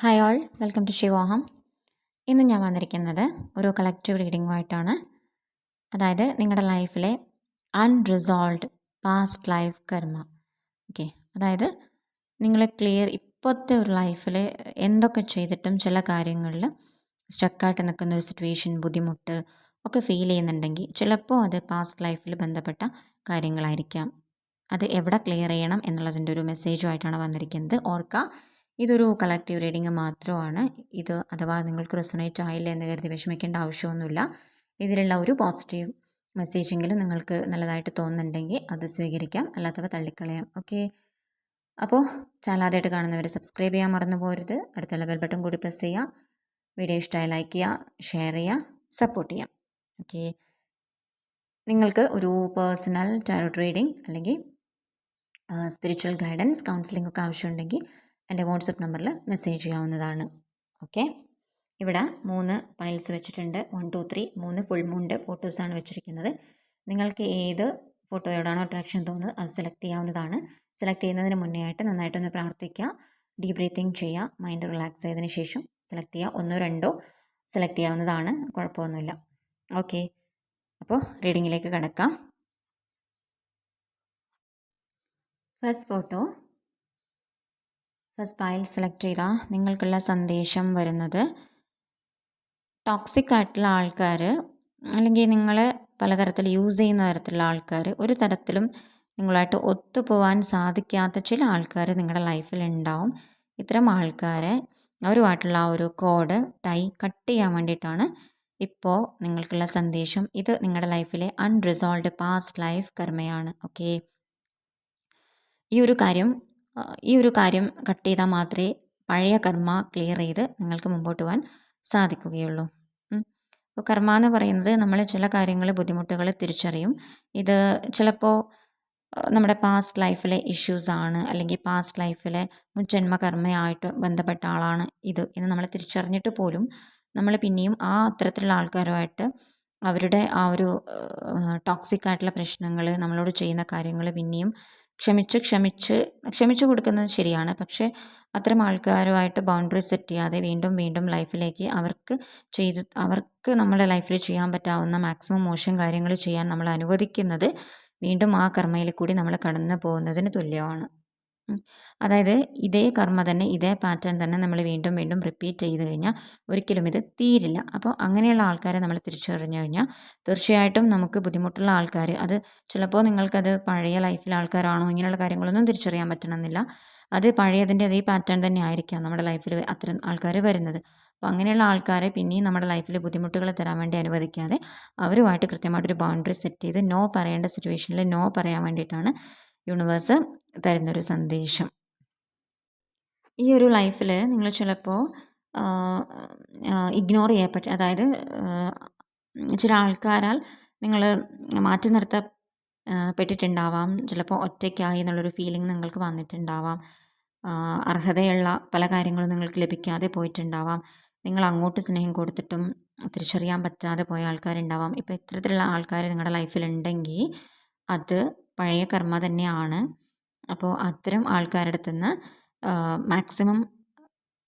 Hi all welcome to Shivoham ഇന്ന് ഞാൻ വന്നിരിക്കുന്നത് ഒരു കളക്റ്റീവ് റീഡിങ്ങുമായിട്ടാണ് അതായത് നിങ്ങളുടെ ലൈഫിലെ unresolved past life karma. Okay അതായത് നിങ്ങൾ ക്ലിയർ ഇപ്പോഴത്തെ ഒരു ലൈഫിൽ എന്തൊക്കെ ചെയ്തിട്ടും ചില കാര്യങ്ങളിൽ സ്റ്റക്കായിട്ട് നിൽക്കുന്ന ഒരു സിറ്റുവേഷൻ ബുദ്ധിമുട്ട് ഒക്കെ ഫീൽ ചെയ്യുന്നുണ്ടെങ്കിൽ ചിലപ്പോൾ അത് പാസ്റ്റ് ലൈഫിൽ ബന്ധപ്പെട്ട കാര്യങ്ങളായിരിക്കാം. അത് എവിടെ ക്ലിയർ ചെയ്യണം എന്നുള്ളതിന്റെ ഒരു മെസ്സേജുമായിട്ടാണ് വന്നിരിക്കുന്നത്. ഓർക്കുക ഇതൊരു കളക്റ്റീവ് റീഡിങ് മാത്രമാണ്. ഇത് അഥവാ നിങ്ങൾക്ക് റെസൊണേറ്റ് ആയില്ല എന്ന് കരുതി വിഷമിക്കേണ്ട ആവശ്യമൊന്നുമില്ല. ഇതിലുള്ള ഒരു പോസിറ്റീവ് മെസ്സേജെങ്കിലും നിങ്ങൾക്ക് നല്ലതായിട്ട് തോന്നുന്നുണ്ടെങ്കിൽ അത് സ്വീകരിക്കാം. അല്ലാത്തവ തള്ളിക്കളയാം. ഓക്കെ അപ്പോൾ ചാലാതായിട്ട് കാണുന്നവർ സബ്സ്ക്രൈബ് ചെയ്യാൻ മറന്നു പോരുത്. അടുത്തുള്ള ബെൽ ബട്ടൺ കൂടി പ്രസ് ചെയ്യുക. വീഡിയോ ഇഷ്ടമായി ലൈക്ക് ചെയ്യുക ഷെയർ ചെയ്യുക സപ്പോർട്ട് ചെയ്യാം ഓക്കെ നിങ്ങൾക്ക് ഒരു പേഴ്സണൽ ടാരോട്ട് റീഡിംഗ് അല്ലെങ്കിൽ സ്പിരിച്വൽ ഗൈഡൻസ് കൗൺസിലിംഗ് ഒക്കെ ആവശ്യമുണ്ടെങ്കിൽ എന്റെ വാട്സപ്പ് നമ്പറിൽ മെസ്സേജ് ചെയ്യാവുന്നതാണ്. ഓക്കെ? ഇവിടെ മൂന്ന് പൈൽസ് വെച്ചിട്ടുണ്ട്. വൺ ടു ത്രീ മൂന്ന് ഫുൾ മൂണിന്റെ ഫോട്ടോസാണ് വെച്ചിരിക്കുന്നത്. നിങ്ങൾക്ക് ഏത് ഫോട്ടോയോടാണോ അട്രാക്ഷൻ തോന്നുന്നത് അത് സെലക്ട് ചെയ്യാവുന്നതാണ്. സെലക്ട് ചെയ്യുന്നതിന് മുന്നേ ആയിട്ട് നന്നായിട്ടൊന്ന് പ്രാർത്ഥിക്കുക. ഡീപ് ബ്രീത്തിങ് ചെയ്യുക. മൈൻഡ് റിലാക്സ് ചെയ്തതിന് ശേഷം സെലക്ട് ചെയ്യുക. ഒന്നോ രണ്ടോ സെലക്ട് ചെയ്യാവുന്നതാണ്. കുഴപ്പമൊന്നുമില്ല. ഓക്കെ? അപ്പോൾ റീഡിങ്ങിലേക്ക് കിടക്കാം. First photo first file select ചെയ്താൽ നിങ്ങൾക്കുള്ള സന്ദേശം വരുന്നത്. ടോക്സിക് ആയിട്ടുള്ള ആൾക്കാർ അല്ലെങ്കിൽ നിങ്ങൾ പലതരത്തിൽ യൂസ് ചെയ്യുന്ന തരത്തിലുള്ള ആൾക്കാർ ഒരു തരത്തിലും നിങ്ങളായിട്ട് ഒത്തുപോകാൻ സാധിക്കാത്ത ചില ആൾക്കാർ നിങ്ങളുടെ ലൈഫിൽ ഉണ്ടാവും. ഇത്തരം ആൾക്കാരെ അവരുമായിട്ടുള്ള ആ ഒരു കോഡ് ടൈ കട്ട് ചെയ്യാൻ വേണ്ടിയിട്ടാണ് ഇപ്പോൾ നിങ്ങൾക്കുള്ള സന്ദേശം. ഇത് നിങ്ങളുടെ ലൈഫിലെ അൺറിസോൾവ്ഡ് പാസ്റ്റ് ലൈഫ് കർമ്മയാണ്. ഓക്കെ ഈ ഒരു കാര്യം ഈ ഒരു കാര്യം കട്ട് ചെയ്താൽ മാത്രമേ പഴയ കർമ്മ ക്ലിയർ ചെയ്ത് നിങ്ങൾക്ക് മുമ്പോട്ട് പോകാൻ സാധിക്കുകയുള്ളൂ. അപ്പോൾ കർമ്മ എന്ന് പറയുന്നത് നമ്മൾ ചില കാര്യങ്ങൾ ബുദ്ധിമുട്ടുകൾ തിരിച്ചറിയും. ഇത് ചിലപ്പോൾ നമ്മുടെ പാസ്റ്റ് ലൈഫിലെ ഇഷ്യൂസ് ആണ് അല്ലെങ്കിൽ പാസ്റ്റ് ലൈഫിലെ മുൻജന്മകർമ്മയായിട്ട് ബന്ധപ്പെട്ട ആളാണ് ഇത് എന്ന് നമ്മൾ തിരിച്ചറിഞ്ഞിട്ട് പോലും നമ്മൾ പിന്നെയും ആ അത്തരത്തിലുള്ള ആൾക്കാരുമായിട്ട് അവരുടെ ആ ഒരു ടോക്സിക് ആയിട്ടുള്ള പ്രശ്നങ്ങൾ നമ്മളോട് ചെയ്യുന്ന കാര്യങ്ങൾ പിന്നെയും ക്ഷമിച്ച് ക്ഷമിച്ച് ക്ഷമിച്ചു കൊടുക്കുന്നത് ശരിയാണ്. പക്ഷേ അത്തരം ആൾക്കാരുമായിട്ട് ബൗണ്ടറി സെറ്റ് ചെയ്യാതെ വീണ്ടും വീണ്ടും ലൈഫിലേക്ക് അവർക്ക് ചെയ്ത് അവർക്ക് നമ്മുടെ ലൈഫിൽ ചെയ്യാൻ പറ്റാവുന്ന മാക്സിമം മോശം കാര്യങ്ങൾ ചെയ്യാൻ നമ്മൾ അനുവദിക്കുന്നത് വീണ്ടും ആ കർമ്മയിൽ കൂടി നമ്മൾ കടന്നു പോകുന്നതിന് തുല്യമാണ്. അതായത് ഇതേ കർമ്മ തന്നെ ഇതേ പാറ്റേൺ തന്നെ നമ്മൾ വീണ്ടും വീണ്ടും റിപ്പീറ്റ് ചെയ്ത് കഴിഞ്ഞാൽ ഒരിക്കലും ഇത് തീരില്ല. അപ്പോൾ അങ്ങനെയുള്ള ആൾക്കാരെ നമ്മൾ തിരിച്ചറിഞ്ഞു കഴിഞ്ഞാൽ തീർച്ചയായിട്ടും നമുക്ക് ബുദ്ധിമുട്ടുള്ള ആൾക്കാർ അത് ചിലപ്പോൾ നിങ്ങൾക്കത് പഴയ ലൈഫിലെ ആൾക്കാരാണോ ഇങ്ങനെയുള്ള കാര്യങ്ങളൊന്നും തിരിച്ചറിയാൻ പറ്റണമെന്നില്ല. അത് പഴയതിന്റെ അതേ പാറ്റേൺ തന്നെ ആയിരിക്കാം നമ്മുടെ ലൈഫിൽ അത്തരം ആൾക്കാർ വരുന്നത്. അപ്പോൾ അങ്ങനെയുള്ള ആൾക്കാരെ പിന്നെയും നമ്മുടെ ലൈഫിൽ ബുദ്ധിമുട്ടുകൾ തരാൻ വേണ്ടി അനുവദിക്കാതെ അവരുമായിട്ട് കൃത്യമായിട്ടൊരു ബൗണ്ടറി സെറ്റ് ചെയ്ത് നോ പറയേണ്ട സിറ്റുവേഷനിൽ നോ പറയാൻ വേണ്ടിയിട്ടാണ് യൂണിവേഴ്സ് തരുന്നൊരു സന്ദേശം. ഈ ഒരു ലൈഫിൽ നിങ്ങൾ ചിലപ്പോൾ ഇഗ്നോർ ചെയ്യപ്പെട്ട അതായത് ചില ആൾക്കാരാൽ നിങ്ങൾ മാറ്റി നിർത്ത പെട്ടിട്ടുണ്ടാവാം. ചിലപ്പോൾ ഒറ്റയ്ക്കായി എന്നുള്ളൊരു ഫീലിംഗ് നിങ്ങൾക്ക് വന്നിട്ടുണ്ടാവാം. അർഹതയുള്ള പല കാര്യങ്ങളും നിങ്ങൾക്ക് ലഭിക്കാതെ പോയിട്ടുണ്ടാവാം. നിങ്ങൾ അങ്ങോട്ട് സ്നേഹം കൊടുത്തിട്ടും തിരിച്ചറിയാൻ പറ്റാതെ പോയ ആൾക്കാരുണ്ടാവാം. ഇപ്പോൾ ഇത്തരത്തിലുള്ള ആൾക്കാർ നിങ്ങളുടെ ലൈഫിലുണ്ടെങ്കിൽ അത് പഴയ കർമ്മ തന്നെയാണ്. അപ്പോൾ അത്തരം ആൾക്കാരുടെ നിന്ന് മാക്സിമം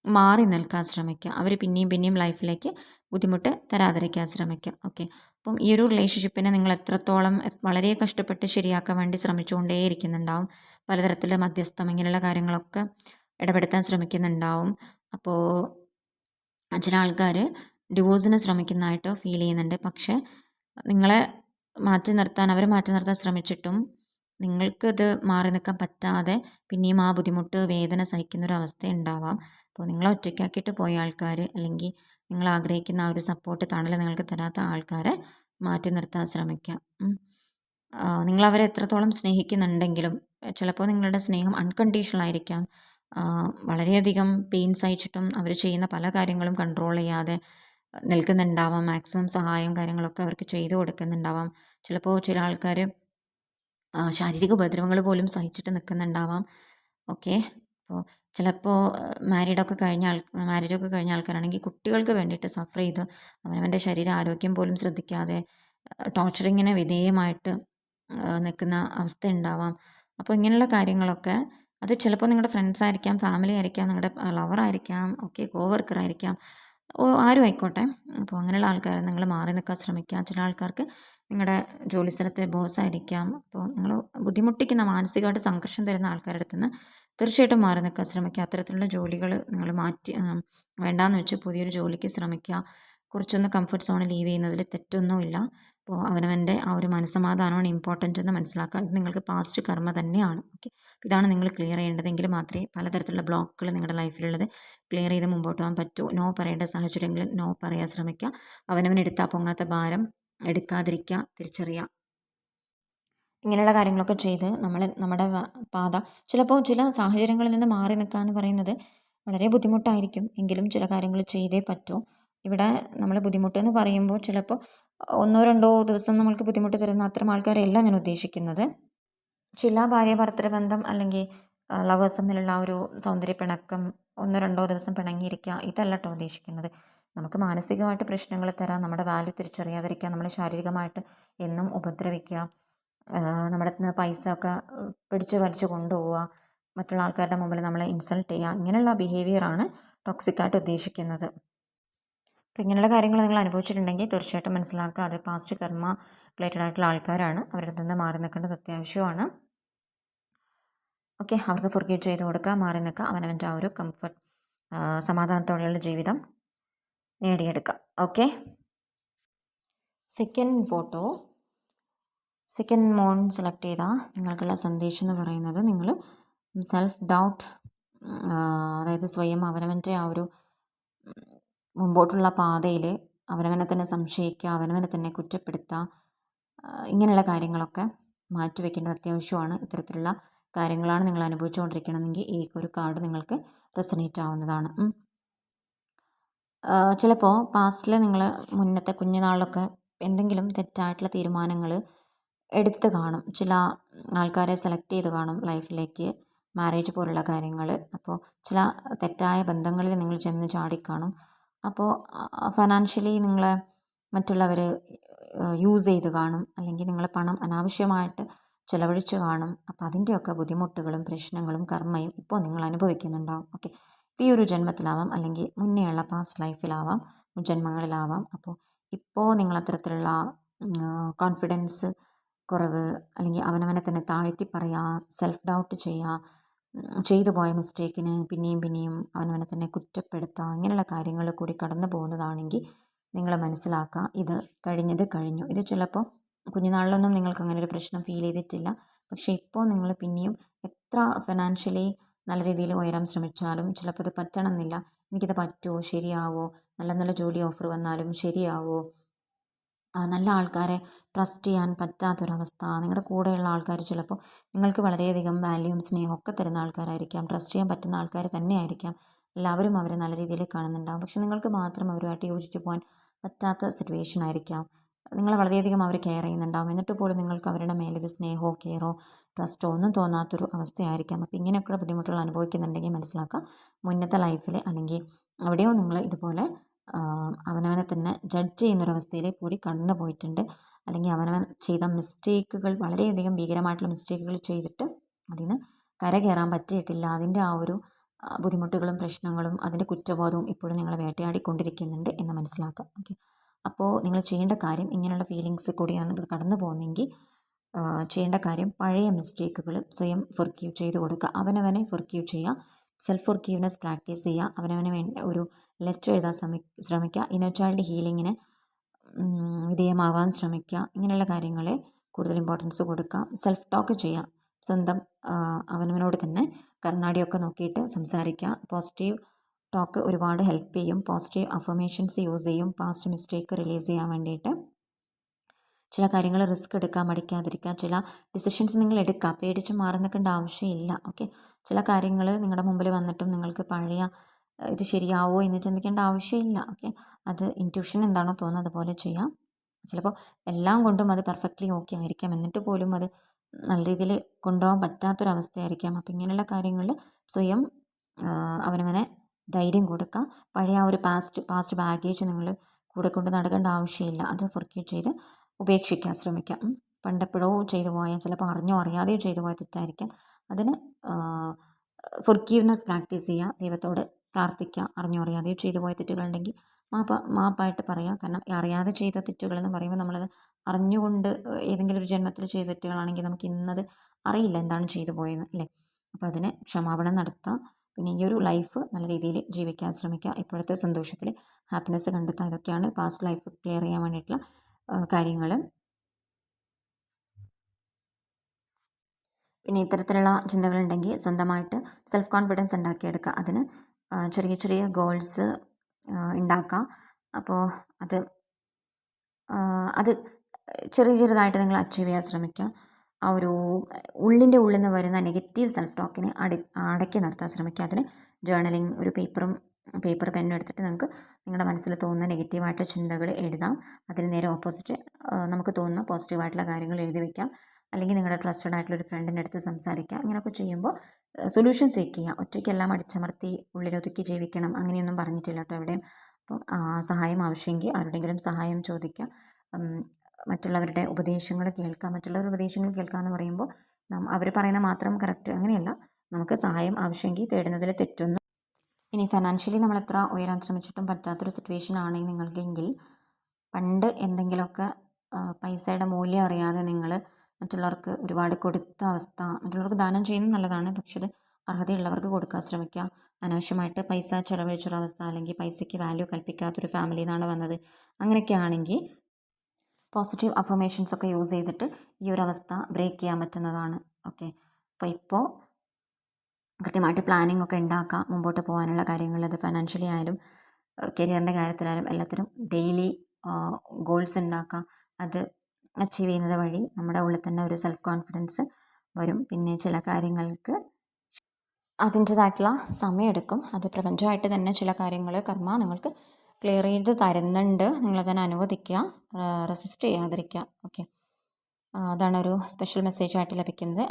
മാറി നിൽക്കാൻ ശ്രമിക്കുക. അവർ പിന്നെയും പിന്നെയും ലൈഫിലേക്ക് ബുദ്ധിമുട്ട് തരാതിരിക്കാൻ ശ്രമിക്കുക. ഓക്കെ അപ്പം ഈ ഒരു റിലേഷൻഷിപ്പിനെ നിങ്ങൾ എത്രത്തോളം വളരെ കഷ്ടപ്പെട്ട് ശരിയാക്കാൻ വേണ്ടി ശ്രമിച്ചുകൊണ്ടേ ഇരിക്കുന്നുണ്ടാവും പലതരത്തിൽ മധ്യസ്ഥം ഇങ്ങനെയുള്ള കാര്യങ്ങളൊക്കെ ഇടപെടുത്താൻ ശ്രമിക്കുന്നുണ്ടാവും. അപ്പോൾ ചില ആൾക്കാർ ഡിവോഴ്സിന് ശ്രമിക്കുന്നതായിട്ടോ ഫീൽ ചെയ്യുന്നുണ്ട്. പക്ഷേ നിങ്ങളെ മാറ്റി നിർത്താൻ അവർ മാറ്റി നിർത്താൻ ശ്രമിച്ചിട്ടും നിങ്ങൾക്കത് മാറി നിൽക്കാൻ പറ്റാതെ പിന്നെയും ആ ബുദ്ധിമുട്ട് വേദന സഹിക്കുന്ന ഒരു അവസ്ഥ ഉണ്ടാവാം അപ്പോൾ നിങ്ങളെ ഒറ്റയ്ക്കാക്കിയിട്ട് പോയ ആൾക്കാർ അല്ലെങ്കിൽ നിങ്ങൾ ആഗ്രഹിക്കുന്ന ആ ഒരു സപ്പോർട്ട് തണൽ നിങ്ങൾക്ക് തരാത്ത ആൾക്കാരെ മാറ്റി നിർത്താൻ ശ്രമിക്കാം. നിങ്ങൾ അവരെ എത്രത്തോളം സ്നേഹിക്കുന്നുണ്ടെങ്കിലും ചിലപ്പോൾ നിങ്ങളുടെ സ്നേഹം അൺകണ്ടീഷണൽ ആയിരിക്കാം. വളരെയധികം പെയിൻ സഹിച്ചിട്ടും അവർ ചെയ്യുന്ന പല കാര്യങ്ങളും കൺട്രോൾ ചെയ്യാതെ നിൽക്കുന്നുണ്ടാവാം. മാക്സിമം സഹായം കാര്യങ്ങളൊക്കെ അവർക്ക് ചെയ്തു കൊടുക്കുന്നുണ്ടാവാം. ചിലപ്പോൾ ചില ആൾക്കാർ ശാരീരിക ഉപദ്രവങ്ങൾ പോലും സഹിച്ചിട്ട് നിൽക്കുന്നുണ്ടാവാം ഓക്കെ. അപ്പോൾ ചിലപ്പോൾ മാരീഡൊക്കെ കഴിഞ്ഞ ആൾ മാരേജൊക്കെ കഴിഞ്ഞ ആൾക്കാരാണെങ്കിൽ കുട്ടികൾക്ക് വേണ്ടിയിട്ട് സഫർ ചെയ്ത് അവനവന്റെ ശരീര ആരോഗ്യം പോലും ശ്രദ്ധിക്കാതെ ടോർച്ചറിങ്ങിന് വിധേയമായിട്ട് നിൽക്കുന്ന അവസ്ഥ ഉണ്ടാവാം. അപ്പോൾ ഇങ്ങനെയുള്ള കാര്യങ്ങളൊക്കെ അത് ചിലപ്പോൾ നിങ്ങളുടെ ഫ്രണ്ട്സ് ആയിരിക്കാം ഫാമിലി ആയിരിക്കാം നിങ്ങളുടെ ലവർ ആയിരിക്കാം ഓക്കെ കോവർക്കർ ആയിരിക്കാം. ആരും ആയിക്കോട്ടെ. അപ്പോൾ അങ്ങനെയുള്ള ആൾക്കാർ നിങ്ങൾ മാറി നിൽക്കാൻ ശ്രമിക്കുക ചില ആൾക്കാർക്ക് നിങ്ങളുടെ ജോലി സ്ഥലത്തെ ബോസ് ആയിരിക്കാം അപ്പോൾ നിങ്ങൾ ബുദ്ധിമുട്ടിക്കുന്ന മാനസികമായിട്ട് സംഘർഷം തരുന്ന ആൾക്കാരുടെ അടുത്ത് നിന്ന് തീർച്ചയായിട്ടും മാറി നിൽക്കാൻ ശ്രമിക്കുക. അത്തരത്തിലുള്ള ജോലികൾ നിങ്ങൾ മാറ്റി വേണ്ടാന്ന് വെച്ച് പുതിയൊരു ജോലിക്ക് ശ്രമിക്കുക. കുറച്ചൊന്ന് കംഫർട്ട് സോണിൽ ലീവ് ചെയ്യുന്നതിൽ തെറ്റൊന്നുമില്ല. അപ്പോൾ അവനവന്റെ ആ ഒരു മനസ്സമാധാനമാണ് ഇമ്പോർട്ടന്റ് എന്ന് മനസ്സിലാക്കുക ഇത് നിങ്ങൾക്ക് പാസ്റ്റ് കർമ്മ തന്നെയാണ്. ഓക്കെ ഇതാണ് നിങ്ങൾ ക്ലിയർ ചെയ്യേണ്ടതെങ്കിൽ മാത്രമേ പലതരത്തിലുള്ള ബ്ലോക്കുകൾ നിങ്ങളുടെ ലൈഫിലുള്ളത് ക്ലിയർ ചെയ്ത് മുമ്പോട്ട് പോകാൻ പറ്റൂ. നോ പറയേണ്ട സാഹചര്യങ്ങളിൽ നോ പറയാൻ ശ്രമിക്കുക. അവനവൻ എടുത്താൽ പൊങ്ങാത്ത ഭാരം എടുക്കാതിരിക്കുക തിരിച്ചറിയുക. ഇങ്ങനെയുള്ള കാര്യങ്ങളൊക്കെ ചെയ്ത് നമ്മൾ നമ്മുടെ പാത ചിലപ്പോൾ ചില സാഹചര്യങ്ങളിൽ നിന്ന് മാറി നിൽക്കുക എന്ന് പറയുന്നത് വളരെ ബുദ്ധിമുട്ടായിരിക്കും. എങ്കിലും ചില കാര്യങ്ങൾ ചെയ്തേ പറ്റൂ. ഇവിടെ നമ്മൾ ബുദ്ധിമുട്ട് എന്ന് പറയുമ്പോൾ ചിലപ്പോൾ ഒന്നോ രണ്ടോ ദിവസം നമ്മൾക്ക് ബുദ്ധിമുട്ട് തരുന്ന അത്തരം ആൾക്കാരെയല്ല ഞാൻ ഉദ്ദേശിക്കുന്നത്. ചില ഭാര്യ ഭർത്തൃബന്ധം അല്ലെങ്കിൽ ലവേഴ്സ് തമ്മിലുള്ള ഒരു സൗന്ദര്യ പിണക്കം ഒന്നോ രണ്ടോ ദിവസം പിണങ്ങിയിരിക്കുക ഇതല്ല കേട്ടോ ഉദ്ദേശിക്കുന്നത്. നമുക്ക് മാനസികമായിട്ട് പ്രശ്നങ്ങൾ തരാം നമ്മുടെ വാല്യൂ തിരിച്ചറിയാതിരിക്കുക നമ്മളെ ശാരീരികമായിട്ട് എന്നും ഉപദ്രവിക്കുക നമ്മുടെ അടുത്ത് പൈസ ഒക്കെ പിടിച്ച് വലിച്ചു കൊണ്ടുപോവുക മറ്റുള്ള ആൾക്കാരുടെ മുമ്പിൽ നമ്മളെ ഇൻസൾട്ട് ചെയ്യുക ഇങ്ങനെയുള്ള ബിഹേവിയറാണ് ടോക്സിക്കായിട്ട് ഉദ്ദേശിക്കുന്നത്. അപ്പോൾ ഇങ്ങനെയുള്ള കാര്യങ്ങൾ നിങ്ങൾ അനുഭവിച്ചിട്ടുണ്ടെങ്കിൽ തീർച്ചയായിട്ടും മനസ്സിലാക്കുക. അത് പാസ്റ്റ് കർമ്മ റിലേറ്റഡ് ആയിട്ടുള്ള ആൾക്കാരാണ്. അവരുടെ നിന്ന് മാറി നിൽക്കേണ്ടത് അത്യാവശ്യമാണ്. ഓക്കെ അവർക്ക് ഫുർഗീവ് ചെയ്ത് കൊടുക്കുക മാറി നിൽക്കുക. അവനവന്റെ ആ ഒരു കംഫർട്ട് സമാധാനത്തോടെയുള്ള ജീവിതം നേടിയെടുക്കുക. Okay second photo second moon select ചെയ്താൽ നിങ്ങൾക്കുള്ള സന്ദേശം എന്ന് പറയുന്നത് നിങ്ങൾ സെൽഫ് ഡൗട്ട് അതായത് സ്വയം അവനവന്റെ ആ ഒരു മുമ്പോട്ടുള്ള പാതയിൽ അവനവനെ തന്നെ സംശയിക്കുക അവനവനെ തന്നെ കുറ്റപ്പെടുത്തുക ഇങ്ങനെയുള്ള കാര്യങ്ങളൊക്കെ മാറ്റിവെക്കേണ്ടത് അത്യാവശ്യമാണ്. ഇത്തരത്തിലുള്ള കാര്യങ്ങളാണ് നിങ്ങൾ അനുഭവിച്ചുകൊണ്ടിരിക്കണമെങ്കിൽ ഈ ഒരു കാർഡ് നിങ്ങൾക്ക് റെസനേറ്റ് ആവുന്നതാണ്. ചിലപ്പോൾ പാസ്റ്റിൽ നിങ്ങൾ മുന്നത്തെ കുഞ്ഞുനാളിലൊക്കെ എന്തെങ്കിലും തെറ്റായിട്ടുള്ള തീരുമാനങ്ങൾ എടുത്ത് കാണും. ചില ആൾക്കാരെ സെലക്ട് ചെയ്ത് കാണും ലൈഫിലേക്ക് മാരേജ് പോലുള്ള കാര്യങ്ങൾ അപ്പോൾ ചില തെറ്റായ ബന്ധങ്ങളിൽ നിങ്ങൾ ചെന്ന് ചാടിക്കാണും അപ്പോൾ ഫൈനാൻഷ്യലി നിങ്ങളെ മറ്റുള്ളവർ യൂസ് ചെയ്ത് കാണും. അല്ലെങ്കിൽ നിങ്ങൾ പണം അനാവശ്യമായിട്ട് ചിലവഴിച്ച് കാണും. അപ്പം അതിന്റെയൊക്കെ ബുദ്ധിമുട്ടുകളും പ്രശ്നങ്ങളും കർമ്മയും ഇപ്പോൾ നിങ്ങൾ അനുഭവിക്കുന്നുണ്ടാവും. ഓക്കെ. ഈ ഒരു ജന്മത്തിലാവാം. അല്ലെങ്കിൽ മുന്നേയുള്ള പാസ്റ്റ് ലൈഫിലാവാം ജന്മങ്ങളിലാവാം. അപ്പോൾ ഇപ്പോൾ നിങ്ങൾ അത്തരത്തിലുള്ള കോൺഫിഡൻസ് കുറവ് അല്ലെങ്കിൽ അവനവനെ തന്നെ താഴ്ത്തി പറയുക സെൽഫ് ഡൗട്ട് ചെയ്യുക ചെയ്തു പോയ മിസ്റ്റേക്കിന് പിന്നെയും പിന്നെയും അവനവനെ തന്നെ കുറ്റപ്പെടുത്തുക അങ്ങനെയുള്ള കാര്യങ്ങൾ കൂടി കടന്നു പോകുന്നതാണെങ്കിൽ നിങ്ങൾ മനസ്സിലാക്കുക ഇത് കഴിഞ്ഞത് കഴിഞ്ഞു. ഇത് ചിലപ്പോൾ കുഞ്ഞുനാളിലൊന്നും നിങ്ങൾക്ക് അങ്ങനെ ഒരു പ്രശ്നം ഫീൽ ചെയ്തിട്ടില്ല. പക്ഷേ ഇപ്പോൾ നിങ്ങൾ പിന്നെയും എത്ര ഫിനാൻഷ്യലി നല്ല രീതിയിൽ ഉയരാൻ ശ്രമിച്ചാലും ചിലപ്പോൾ ഇത് പറ്റണമെന്നില്ല. എനിക്കിത് പറ്റുമോ? ശരിയാവോ? നല്ല നല്ല ജോലി ഓഫർ വന്നാലും ശരിയാവോ? നല്ല ആൾക്കാരെ ട്രസ്റ്റ് ചെയ്യാൻ പറ്റാത്തൊരവസ്ഥ. നിങ്ങളുടെ കൂടെയുള്ള ആൾക്കാർ ചിലപ്പോൾ നിങ്ങൾക്ക് വളരെയധികം വാല്യൂം സ്നേഹമൊക്കെ തരുന്ന ആൾക്കാരായിരിക്കാം. ട്രസ്റ്റ് ചെയ്യാൻ പറ്റുന്ന ആൾക്കാർ തന്നെയായിരിക്കാം. എല്ലാവരും അവരെ നല്ല രീതിയിൽ കാണുന്നുണ്ടാകും പക്ഷെ നിങ്ങൾക്ക് മാത്രം അവരുമായിട്ട് യോജിച്ച് പോകാൻ പറ്റാത്ത സിറ്റുവേഷൻ ആയിരിക്കാം. നിങ്ങളെ വളരെയധികം അവർ കെയർ ചെയ്യുന്നുണ്ടാകും എന്നിട്ട് പോലും നിങ്ങൾക്ക് അവരുടെ മേലൊരു സ്നേഹമോ കെയറോ ട്രസ്റ്റോ ഒന്നും തോന്നാത്തൊരു അവസ്ഥയായിരിക്കാം. അപ്പോൾ ഇങ്ങനെയൊക്കെയുള്ള ബുദ്ധിമുട്ടുകൾ അനുഭവിക്കുന്നുണ്ടെങ്കിൽ മനസ്സിലാക്കാം. മുന്നത്തെ ലൈഫിൽ അല്ലെങ്കിൽ എവിടെയോ നിങ്ങൾ ഇതുപോലെ അവനവനെ തന്നെ ജഡ്ജ് ചെയ്യുന്നൊരവസ്ഥയിലേക്ക് കൂടി കടന്നു പോയിട്ടുണ്ട്. അല്ലെങ്കിൽ അവനവൻ ചെയ്ത മിസ്റ്റേക്കുകൾ വളരെയധികം ഭീകരമായിട്ടുള്ള മിസ്റ്റേക്കുകൾ ചെയ്തിട്ട് അതിന് കരകയറാൻ പറ്റിയിട്ടില്ല. അതിന്റെ ആ ഒരു ബുദ്ധിമുട്ടുകളും പ്രശ്നങ്ങളും അതിന്റെ കുറ്റബോധവും ഇപ്പോഴും നിങ്ങളെ വേട്ടയാടിക്കൊണ്ടിരിക്കുന്നുണ്ട് എന്ന് മനസ്സിലാക്കുക ഓക്കെ. അപ്പോൾ നിങ്ങൾ ചെയ്യേണ്ട കാര്യം ഇങ്ങനെയുള്ള ഫീലിങ്സ് കൂടിയാണ് കടന്നു പോകുന്നതെങ്കിൽ ചെയ്യേണ്ട കാര്യം പഴയ മിസ്റ്റേക്കുകൾ സ്വയം ഫൊർഗീവ് ചെയ്ത് കൊടുക്കുക. അവനവനെ ഫൊർഗീവ് ചെയ്യുക. സെൽഫ് ഫോർഗീവ്നെസ് പ്രാക്ടീസ് ചെയ്യുക അവനവന് വേണ്ട ഒരു ലെറ്റർ എഴുതാൻ ശ്രമി ശ്രമിക്കുക ഇന്നർ ചൈൽഡ് ഹീലിങ്ങിന് വിധേയമാവാൻ ശ്രമിക്കുക ഇങ്ങനെയുള്ള കാര്യങ്ങളെ കൂടുതൽ ഇമ്പോർട്ടൻസ് കൊടുക്കുക സെൽഫ് ടോക്ക് ചെയ്യുക സ്വന്തം അവനവനോട് തന്നെ കർണാടിയൊക്കെ നോക്കിയിട്ട് സംസാരിക്കുക പോസിറ്റീവ് ടോക്ക് ഒരുപാട് ഹെൽപ്പ് ചെയ്യും. പോസിറ്റീവ് അഫർമേഷൻസ് യൂസ് ചെയ്യും. പാസ്റ്റ് മിസ്റ്റേക്ക് റിലീസ് ചെയ്യാൻ വേണ്ടിയിട്ട്. ചില കാര്യങ്ങൾ റിസ്ക് എടുക്കാൻ മടിക്കാതിരിക്കുക ചില ഡിസിഷൻസ് നിങ്ങൾ എടുക്കുക പേടിച്ച് മാറി നിൽക്കേണ്ട ആവശ്യമില്ല. ഓക്കെ ചില കാര്യങ്ങൾ നിങ്ങളുടെ മുമ്പിൽ വന്നിട്ടും നിങ്ങൾക്ക് പഴയ ഇത് ശരിയാവോ എന്ന് ചിന്തിക്കേണ്ട ആവശ്യമില്ല. ഓക്കെ അത് ഇന്റ്യൂഷൻ എന്താണോ തോന്നുന്നത് അതുപോലെ ചെയ്യാം. ചിലപ്പോൾ എല്ലാം കൊണ്ടും അത് പെർഫെക്റ്റ്ലി ഓക്കെ ആയിരിക്കാം. എന്നിട്ട് പോലും അത് നല്ല രീതിയിൽ കൊണ്ടുപോകാൻ പറ്റാത്തൊരവസ്ഥയായിരിക്കാം. അപ്പോൾ ഇങ്ങനെയുള്ള കാര്യങ്ങളിൽ സ്വയം അവനവനെ ധൈര്യം കൊടുക്കുക പഴയ ആ ഒരു പാസ്റ്റ് പാസ്റ്റ് ബാഗേജ് നിങ്ങൾ കൂടെ കൊണ്ട് നടക്കേണ്ട ആവശ്യമില്ല. അത് ഫുർക്കേറ്റ് ചെയ്ത് ഉപേക്ഷിക്കാൻ ശ്രമിക്കാം. പണ്ടെപ്പോഴോ ചെയ്തു പോയ ചിലപ്പോൾ അറിഞ്ഞോ അറിയാതെയോ ചെയ്തു പോയ തെറ്റായിരിക്കാം. അതിന് ഫൊർഗീവ്നെസ് പ്രാക്ടീസ് ചെയ്യുക ദൈവത്തോട് പ്രാർത്ഥിക്കുക അറിഞ്ഞോ അറിയാതെയോ ചെയ്തു പോയ തെറ്റുകളുണ്ടെങ്കിൽ മാപ്പ മാപ്പായിട്ട് പറയുക കാരണം അറിയാതെ ചെയ്ത തെറ്റുകളെന്ന് പറയുമ്പോൾ നമ്മളത് അറിഞ്ഞുകൊണ്ട് ഏതെങ്കിലും ഒരു ജന്മത്തിൽ ചെയ്ത തെറ്റുകളാണെങ്കിൽ നമുക്ക് ഇന്നത് അറിയില്ല. എന്താണ് ചെയ്തു പോയത് അല്ലേ? അപ്പോൾ അതിന് ക്ഷമാപണം നടത്താം. പിന്നെ ഈ ഒരു ലൈഫ് നല്ല രീതിയിൽ ജീവിക്കാൻ ശ്രമിക്കുക ഇപ്പോഴത്തെ സന്തോഷത്തിൽ ഹാപ്പിനെസ് കണ്ടെത്താം. ഇതൊക്കെയാണ് പാസ്റ്റ് ലൈഫ് ക്ലിയർ ചെയ്യാൻ വേണ്ടിയിട്ടുള്ള കാര്യങ്ങൾ പിന്നെ ഇത്തരത്തിലുള്ള ചിന്തകളുണ്ടെങ്കിൽ സ്വന്തമായിട്ട് സെൽഫ് കോൺഫിഡൻസ് ഉണ്ടാക്കിയെടുക്കുക. അതിന് ചെറിയ ചെറിയ ഗോൾസ് ഉണ്ടാക്കാം. അപ്പോൾ അത് അത് ചെറിയ ചെറുതായിട്ട് നിങ്ങൾ അച്ചീവ് ചെയ്യാൻ ശ്രമിക്കുക. ആ ഒരു ഉള്ളിന്റെ ഉള്ളിൽ നിന്ന് വരുന്ന നെഗറ്റീവ് സെൽഫ് ടോക്കിനെ അടി അടക്കി നിർത്താൻ ശ്രമിക്കുക. അതിന് ജേർണലിങ് ഒരു പേപ്പറും പേപ്പർ പെന്നും എടുത്തിട്ട് നമുക്ക് നിങ്ങളുടെ മനസ്സിൽ തോന്നുന്ന നെഗറ്റീവായിട്ടുള്ള ചിന്തകൾ എഴുതാം. അതിന് നേരെ ഓപ്പോസിറ്റ് നമുക്ക് തോന്നുന്ന പോസിറ്റീവായിട്ടുള്ള കാര്യങ്ങൾ എഴുതി വയ്ക്കാം അല്ലെങ്കിൽ നിങ്ങളുടെ ട്രസ്റ്റഡ് ആയിട്ടുള്ള ഒരു ഫ്രണ്ടിന്റെ അടുത്ത് സംസാരിക്കുക ഇങ്ങനെയൊക്കെ ചെയ്യുമ്പോൾ സൊല്യൂഷൻ സീക്ക് ചെയ്യുക ഒറ്റയ്ക്കെല്ലാം അടിച്ചമർത്തി ഉള്ളിലൊതുക്കി ജീവിക്കണം. അങ്ങനെയൊന്നും പറഞ്ഞിട്ടില്ല കേട്ടോ എവിടെയും. അപ്പം സഹായം ആവശ്യമെങ്കിൽ ആരുടെങ്കിലും സഹായം ചോദിക്കുക മറ്റുള്ളവരുടെ ഉപദേശങ്ങൾ കേൾക്കുക മറ്റുള്ളവരുടെ ഉപദേശങ്ങൾ കേൾക്കുക എന്ന് പറയുമ്പോൾ അവർ പറയുന്ന മാത്രം കറക്റ്റ് അങ്ങനെയല്ല. നമുക്ക് സഹായം ആവശ്യമെങ്കിൽ തേടുന്നതിൽ തെറ്റൊന്നും ഇനി ഫിനാൻഷ്യലി നമ്മൾ എത്ര ഉയരാൻ ശ്രമിച്ചിട്ടും പറ്റാത്തൊരു സിറ്റുവേഷൻ ആണെങ്കിൽ നിങ്ങൾക്കെങ്കിൽ പണ്ട് എന്തെങ്കിലുമൊക്കെ പൈസയുടെ മൂല്യം അറിയാതെ നിങ്ങൾ മറ്റുള്ളവർക്ക് ഒരുപാട് കൊടുത്ത അവസ്ഥ മറ്റുള്ളവർക്ക് ദാനം ചെയ്യുന്നത് നല്ലതാണ്. പക്ഷേ അത് അർഹതയുള്ളവർക്ക് കൊടുക്കാൻ ശ്രമിക്കുക. അനാവശ്യമായിട്ട് പൈസ ചിലവഴിച്ചൊരവസ്ഥ അല്ലെങ്കിൽ പൈസയ്ക്ക് വാല്യൂ കൽപ്പിക്കാത്തൊരു ഫാമിലിയിൽ നിന്നാണ് വന്നത്. അങ്ങനെയൊക്കെ ആണെങ്കിൽ പോസിറ്റീവ് അഫർമേഷൻസ് ഒക്കെ യൂസ് ചെയ്തിട്ട് ഈ ഒരു അവസ്ഥ ബ്രേക്ക് ചെയ്യാൻ പറ്റുന്നതാണ്. ഓക്കെ അപ്പോൾ ഇപ്പോൾ കൃത്യമായിട്ട് പ്ലാനിംഗ് ഒക്കെ ഉണ്ടാക്കാം. മുമ്പോട്ട് പോകാനുള്ള കാര്യങ്ങൾ അത് ഫിനാൻഷ്യലി ആയാലും കരിയറിന്റെ കാര്യത്തിലായാലും എല്ലാത്തിനും ഡെയിലി ഗോൾസ് ഉണ്ടാക്കാം. അത് അച്ചീവ് ചെയ്യുന്നത് വഴി നമ്മുടെ ഉള്ളിൽ തന്നെ ഒരു സെൽഫ് കോൺഫിഡൻസ് വരും. പിന്നെ ചില കാര്യങ്ങൾക്ക് അതിന്റേതായിട്ടുള്ള സമയമെടുക്കും. അത് പ്രപഞ്ചമായിട്ട് തന്നെ ചില കാര്യങ്ങൾ കർമ്മ നിങ്ങൾക്ക് ക്ലിയർ ചെയ്ത് തരുന്നുണ്ട്. നിങ്ങളതിനെ അനുവദിക്കുക. റെസിസ്റ്റ് ചെയ്യാതിരിക്കുക. ഓക്കെ അതാണ് ഒരു സ്പെഷ്യൽ മെസ്സേജായിട്ട് ലഭിക്കുന്നത്.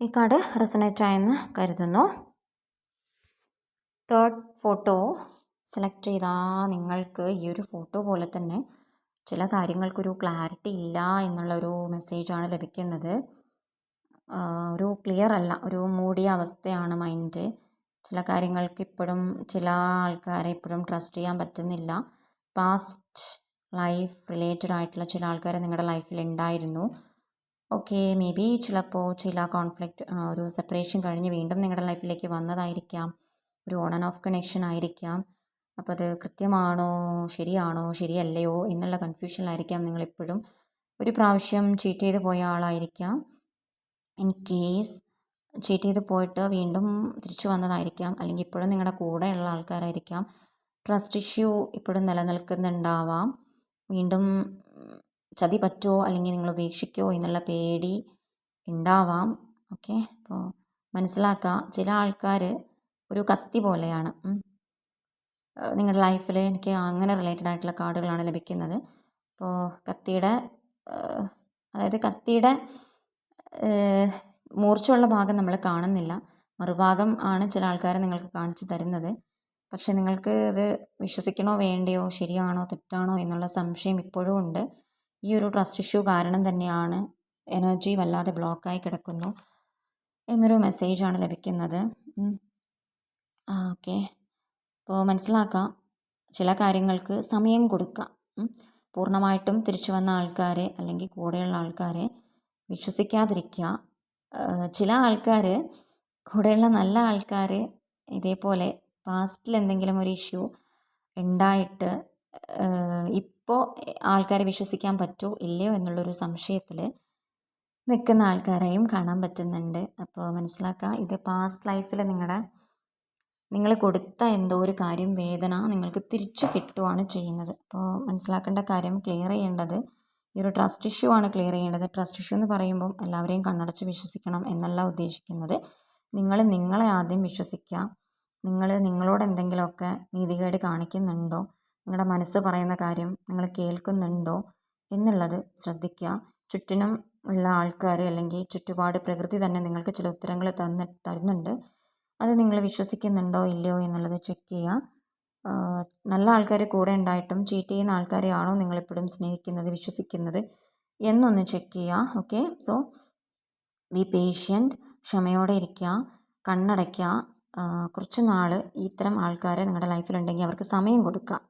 ഈ കാർഡ് റെസണേറ്റ് ആയെന്ന് കരുതുന്നു. തേർഡ് ഫോട്ടോ സെലക്ട് ചെയ്താൽ നിങ്ങൾക്ക് ഈ ഒരു ഫോട്ടോ പോലെ തന്നെ ചില കാര്യങ്ങൾക്കൊരു ക്ലാരിറ്റി ഇല്ല എന്നുള്ളൊരു മെസ്സേജാണ് ലഭിക്കുന്നത്. ഒരു ക്ലിയർ അല്ല ഒരു മൂടിയ അവസ്ഥയാണ് മൈൻഡ് ചില കാര്യങ്ങൾക്ക് ഇപ്പോഴും ചില ആൾക്കാരെ ഇപ്പോഴും ട്രസ്റ്റ് ചെയ്യാൻ പറ്റുന്നില്ല. പാസ്റ്റ് ലൈഫ് റിലേറ്റഡ് ആയിട്ടുള്ള ചില ആൾക്കാരെ നിങ്ങളുടെ ലൈഫിൽ ഉണ്ടായിരുന്നു ഓക്കെ മേ ബി ചിലപ്പോൾ ചില കോൺഫ്ലിക്റ്റ് ഒരു സെപ്പറേഷൻ കഴിഞ്ഞ് വീണ്ടും നിങ്ങളുടെ ലൈഫിലേക്ക് വന്നതായിരിക്കാം. ഒരു ഓൺ ആൻഡ് ഓഫ് കണക്ഷൻ ആയിരിക്കാം. അപ്പോൾ അത് കൃത്യമാണോ ശരിയാണോ ശരിയല്ലയോ എന്നുള്ള കൺഫ്യൂഷനിലായിരിക്കാം നിങ്ങളെപ്പോഴും. ഒരു പ്രാവശ്യം ചീറ്റ് ചെയ്ത് പോയ ആളായിരിക്കാം. ഇൻ കേസ് ചീറ്റ് ചെയ്ത് പോയിട്ട് വീണ്ടും തിരിച്ചു വന്നതായിരിക്കാം. അല്ലെങ്കിൽ ഇപ്പോഴും നിങ്ങളുടെ കൂടെയുള്ള ആൾക്കാരായിരിക്കാം. ട്രസ്റ്റ് ഇഷ്യൂ ഇപ്പോഴും നിലനിൽക്കുന്നുണ്ടാവാം. വീണ്ടും ചതി പറ്റുമോ അല്ലെങ്കിൽ നിങ്ങൾ ഉപേക്ഷിക്കുമോ എന്നുള്ള പേടി ഉണ്ടാവാം. ഓക്കെ? അപ്പോൾ മനസ്സിലാക്കുക ചില ആൾക്കാർ ഒരു കത്തി പോലെയാണ്. നിങ്ങളുടെ ലൈഫിൽ എനിക്ക് അങ്ങനെ റിലേറ്റഡ് ആയിട്ടുള്ള കാർഡുകളാണ് ലഭിക്കുന്നത്. അപ്പോൾ കത്തിയുടെ അതായത് കത്തിയുടെ മൂർച്ചയുള്ള ഭാഗം നമ്മൾ കാണുന്നില്ല. മറുഭാഗം ആണ് ചില ആൾക്കാർ നിങ്ങൾക്ക് കാണിച്ചു തരുന്നത്. പക്ഷെ നിങ്ങൾക്ക് അത് വിശ്വസിക്കണോ വേണ്ടയോ? ശരിയാണോ? തെറ്റാണോ? എന്നുള്ള സംശയം ഇപ്പോഴും ഉണ്ട്. ഈ ഒരു ട്രസ്റ്റ് ഇഷ്യൂ കാരണം തന്നെയാണ് എനർജി വല്ലാതെ ബ്ലോക്കായി കിടക്കുന്നു എന്നൊരു മെസ്സേജാണ് ലഭിക്കുന്നത്. ഓക്കെ അപ്പോൾ മനസ്സിലാക്കാം. ചില കാര്യങ്ങൾക്ക് സമയം കൊടുക്കുക പൂർണമായിട്ടും തിരിച്ചു വന്ന ആൾക്കാരെ അല്ലെങ്കിൽ കൂടെയുള്ള ആൾക്കാരെ വിശ്വസിക്കാതിരിക്കുക. ചില ആൾക്കാർ കൂടെയുള്ള നല്ല ആൾക്കാർ ഇതേപോലെ പാസ്റ്റിൽ എന്തെങ്കിലും ഒരു ഇഷ്യൂ ഉണ്ടായിട്ട് ഇപ്പോൾ ആൾക്കാരെ വിശ്വസിക്കാൻ പറ്റുമോ ഇല്ലയോ എന്നുള്ളൊരു സംശയത്തിൽ നിൽക്കുന്ന ആൾക്കാരെയും കാണാൻ പറ്റുന്നുണ്ട്. അപ്പോൾ മനസ്സിലാക്കുക ഇത് പാസ്റ്റ് ലൈഫിൽ നിങ്ങളുടെ നിങ്ങൾ കൊടുത്ത എന്തോ ഒരു കാര്യം വേദന നിങ്ങൾക്ക് തിരിച്ചു കിട്ടുവാണ് ചെയ്യുന്നത്. അപ്പോൾ മനസ്സിലാക്കേണ്ട കാര്യം ക്ലിയർ ചെയ്യേണ്ടത് ഈ ഒരു ട്രസ്റ്റ് ഇഷ്യൂ ആണ് ക്ലിയർ ചെയ്യേണ്ടത്. ട്രസ്റ്റ് ഇഷ്യൂ എന്ന് പറയുമ്പോൾ എല്ലാവരെയും കണ്ണടച്ച് വിശ്വസിക്കണം എന്നല്ല ഉദ്ദേശിക്കുന്നത്. നിങ്ങൾ നിങ്ങളെ ആദ്യം വിശ്വസിക്കുക നിങ്ങൾ നിങ്ങളോട് എന്തെങ്കിലുമൊക്കെ നീതികേട് കാണിക്കുന്നുണ്ടോ? നിങ്ങളുടെ മനസ്സ് പറയുന്ന കാര്യം നിങ്ങൾ കേൾക്കുന്നുണ്ടോ എന്നുള്ളത് ശ്രദ്ധിക്കുക ചുറ്റിനും ഉള്ള ആൾക്കാർ അല്ലെങ്കിൽ ചുറ്റുപാട് പ്രകൃതി തന്നെ നിങ്ങൾക്ക് ചില ഉത്തരങ്ങൾ തന്ന തരുന്നുണ്ട്. അത് നിങ്ങൾ വിശ്വസിക്കുന്നുണ്ടോ ഇല്ലയോ എന്നുള്ളത് ചെക്ക് ചെയ്യുക നല്ല ആൾക്കാർ കൂടെ ഉണ്ടായിട്ടും ചീറ്റ് ചെയ്യുന്ന ആൾക്കാരെയാണോ നിങ്ങളെപ്പോഴും സ്നേഹിക്കുന്നത് വിശ്വസിക്കുന്നത് എന്നൊന്ന് ചെക്ക് ചെയ്യുക ഓക്കെ സോ ബി പേഷ്യന്റ് ക്ഷമയോടെ ഇരിക്കുക കണ്ണടയ്ക്കുക കുറച്ച് നാൾ ഇത്തരം ആൾക്കാരെ നിങ്ങളുടെ ലൈഫിലുണ്ടെങ്കിൽ അവർക്ക് സമയം കൊടുക്കുക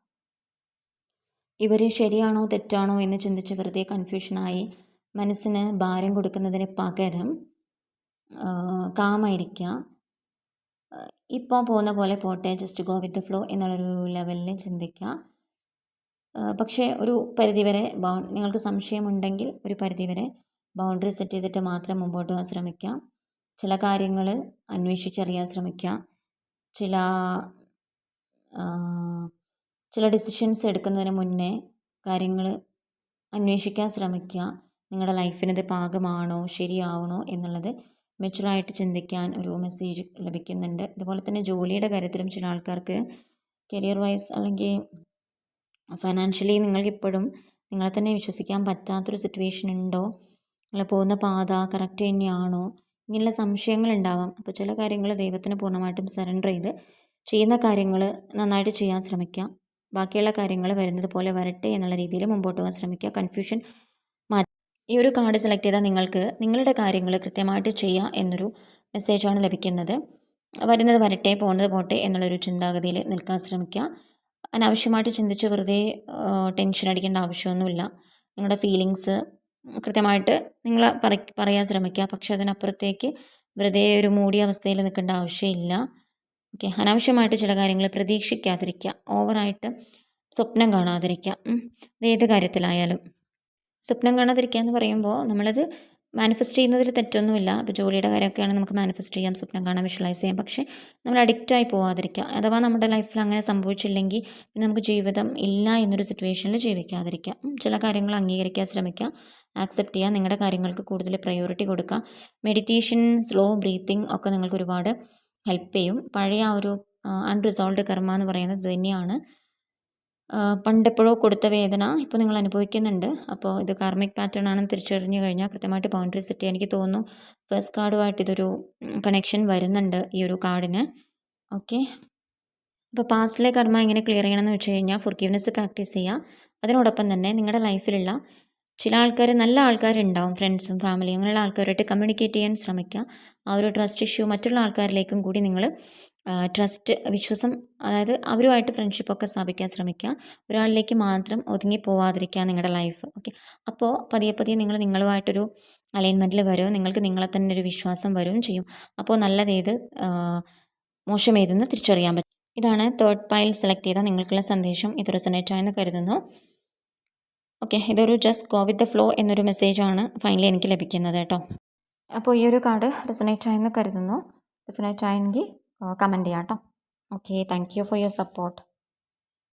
ഇവർ ശരിയാണോ തെറ്റാണോ എന്ന് ചിന്തിച്ച് വെറുതെ കൺഫ്യൂഷനായി മനസ്സിന് ഭാരം കൊടുക്കുന്നതിന് പകരം കാമായിരിക്കുക ഇപ്പോൾ പോകുന്ന പോലെ പോട്ടെ ജസ്റ്റ് ഗോ വിത്ത് ഫ്ലോ എന്നുള്ളൊരു ലെവലിൽ ചിന്തിക്കുക പക്ഷേ ഒരു പരിധിവരെ ബൗ നിങ്ങൾക്ക് സംശയമുണ്ടെങ്കിൽ ഒരു പരിധിവരെ ബൗണ്ടറി സെറ്റ് ചെയ്തിട്ട് മാത്രം മുമ്പോട്ട് പോകാൻ ശ്രമിക്കുക ചില കാര്യങ്ങൾ അന്വേഷിച്ചറിയാൻ ശ്രമിക്കുക ചില ചില ഡിസിഷൻസ് എടുക്കുന്നതിന് മുന്നേ കാര്യങ്ങൾ അന്വേഷിക്കാൻ ശ്രമിക്കുക. നിങ്ങളുടെ ലൈഫിന് ഇത് പാകമാണോ ശരിയാവണോ എന്നുള്ളത് മെച്ചുറായിട്ട് ചിന്തിക്കാൻ ഒരു മെസ്സേജ് ലഭിക്കുന്നുണ്ട്. അതുപോലെ തന്നെ ജോലിയുടെ കാര്യത്തിലും ചില ആൾക്കാർക്ക് കരിയർ വൈസ് അല്ലെങ്കിൽ ഫൈനാൻഷ്യലി നിങ്ങൾക്കിപ്പോഴും നിങ്ങളെ തന്നെ വിശ്വസിക്കാൻ പറ്റാത്തൊരു സിറ്റുവേഷൻ ഉണ്ടോ? നിങ്ങൾ പോകുന്ന പാത കറക്റ്റ് തന്നെയാണോ? ഇങ്ങനെയുള്ള സംശയങ്ങൾ ഉണ്ടാവാം. അപ്പോൾ ചില കാര്യങ്ങൾ ദൈവത്തിന് പൂർണമായിട്ടും സറണ്ടർ ചെയ്ത് ചെയ്യുന്ന കാര്യങ്ങൾ നന്നായിട്ട് ചെയ്യാൻ ശ്രമിക്കുക ബാക്കിയുള്ള കാര്യങ്ങൾ വരുന്നത് പോലെ വരട്ടെ എന്നുള്ള രീതിയിൽ മുമ്പോട്ട് പോകാൻ ശ്രമിക്കുക. കൺഫ്യൂഷൻ മാറ്റി ഈ ഒരു കാർഡ് സെലക്ട് ചെയ്താൽ നിങ്ങൾക്ക് നിങ്ങളുടെ കാര്യങ്ങൾ കൃത്യമായിട്ട് ചെയ്യുക എന്നൊരു മെസ്സേജാണ് ലഭിക്കുന്നത്. വരുന്നത് വരട്ടെ പോകുന്നത് പോട്ടെ എന്നുള്ളൊരു ചിന്താഗതിയിൽ നിൽക്കാൻ ശ്രമിക്കുക. അനാവശ്യമായിട്ട് ചിന്തിച്ച് വെറുതെ ടെൻഷൻ അടിക്കേണ്ട ആവശ്യമൊന്നുമില്ല. നിങ്ങളുടെ ഫീലിങ്സ് കൃത്യമായിട്ട് നിങ്ങൾ പറ പറയാൻ ശ്രമിക്കുക. പക്ഷെ അതിനപ്പുറത്തേക്ക് വെറുതെ ഒരു മൂടിയ അവസ്ഥയിൽ നിൽക്കേണ്ട ആവശ്യമില്ല. ഓക്കെ അനാവശ്യമായിട്ട് ചില കാര്യങ്ങൾ പ്രതീക്ഷിക്കാതിരിക്കുക. ഓവറായിട്ട് സ്വപ്നം കാണാതിരിക്കുക. ഏത് കാര്യത്തിലായാലും. സ്വപ്നം കാണാതിരിക്കുക എന്ന് പറയുമ്പോൾ നമ്മളത് മാനിഫെസ്റ്റ് ചെയ്യുന്നതിൽ തെറ്റൊന്നുമില്ല. ഇപ്പോൾ ജോലിയുടെ കാര്യമൊക്കെയാണ് നമുക്ക് മാനിഫെസ്റ്റ് ചെയ്യാം സ്വപ്നം കാണാൻ വിഷ്വലൈസ് ചെയ്യാം. പക്ഷേ നമ്മൾ അഡിക്റ്റായി പോവാതിരിക്കുക. അഥവാ നമ്മുടെ ലൈഫിൽ അങ്ങനെ സംഭവിച്ചില്ലെങ്കിൽ പിന്നെ നമുക്ക് ജീവിതം ഇല്ല എന്നൊരു സിറ്റുവേഷനിൽ ജീവിക്കാതിരിക്കുക. ചില കാര്യങ്ങൾ അംഗീകരിക്കാൻ ശ്രമിക്കുക. ആക്സെപ്റ്റ് ചെയ്യുക. നിങ്ങളുടെ കാര്യങ്ങൾക്ക് കൂടുതൽ പ്രയോറിറ്റി കൊടുക്കുക. മെഡിറ്റേഷൻ സ്ലോ ബ്രീത്തിങ് ഒക്കെ നിങ്ങൾക്ക് ഒരുപാട് ഹെൽപ്പ് ചെയ്യും. പഴയ ആ ഒരു അൺറിസോൾവ്ഡ് കർമ്മ എന്ന് പറയുന്നത് തന്നെയാണ്. പണ്ടെപ്പോഴോ കൊടുത്ത വേദന ഇപ്പോൾ നിങ്ങൾ അനുഭവിക്കുന്നുണ്ട്. അപ്പോൾ ഇത് കാർമിക് പാറ്റേൺ ആണെന്ന് തിരിച്ചറിഞ്ഞു കഴിഞ്ഞാൽ കൃത്യമായിട്ട് ബൗണ്ടറി സെറ്റ് ചെയ്യാൻ എനിക്ക് തോന്നുന്നു. ഫസ്റ്റ് കാർഡുമായിട്ട് ഇതൊരു കണക്ഷൻ വരുന്നുണ്ട് ഈ ഒരു കാർഡിന് ഓക്കെ അപ്പോൾ പാസ്റ്റിലെ കർമ്മ എങ്ങനെ ക്ലിയർ ചെയ്യണമെന്ന് വെച്ച് കഴിഞ്ഞാൽ ഫുർഗീവ്നെസ് പ്രാക്ടീസ് ചെയ്യുക. അതിനോടൊപ്പം തന്നെ നിങ്ങളുടെ ലൈഫിലുള്ള ചില ആൾക്കാർ നല്ല ആൾക്കാരുണ്ടാവും. ഫ്രണ്ട്സും ഫാമിലിയും അങ്ങനെയുള്ള ആൾക്കാരുമായിട്ട് കമ്മ്യൂണിക്കേറ്റ് ചെയ്യാൻ ശ്രമിക്കുക. ആ ഒരു ട്രസ്റ്റ് ഇഷ്യൂ മറ്റുള്ള ആൾക്കാരിലേക്കും കൂടി നിങ്ങൾ ട്രസ്റ്റ് വിശ്വാസം അതായത് അവരുമായിട്ട് ഫ്രണ്ട്ഷിപ്പൊക്കെ സ്ഥാപിക്കാൻ ശ്രമിക്കുക. ഒരാളിലേക്ക് മാത്രം ഒതുങ്ങി പോവാതിരിക്കുക നിങ്ങളുടെ ലൈഫ് ഓക്കെ അപ്പോൾ പതിയെ പതിയെ നിങ്ങൾ നിങ്ങളുമായിട്ടൊരു അലൈൻമെന്റിൽ വരും. നിങ്ങൾക്ക് നിങ്ങളെ തന്നെ ഒരു വിശ്വാസം വരും ചെയ്യും. അപ്പോൾ നല്ലതേത് മോശമേതെന്ന് തിരിച്ചറിയാൻ പറ്റും. ഇതാണ് തേർഡ് പൈൽ സെലക്ട് ചെയ്ത നിങ്ങൾക്കുള്ള സന്ദേശം. ഇത് റെസനേറ്റ് ആയെന്ന് കരുതുന്നു. ഓക്കെ ഇതൊരു just go with the flow എന്നൊരു മെസ്സേജാണ് ഫൈനലി എനിക്ക് ലഭിക്കുന്നത് കേട്ടോ. അപ്പോൾ ഈ ഒരു കാർഡ് റെസനേറ്റ് ആയെന്ന് കരുതുന്നു. റെസനേറ്റ് ആയെങ്കിൽ കമന്റ് ചെയ്യാം കേട്ടോ okay thank you for your support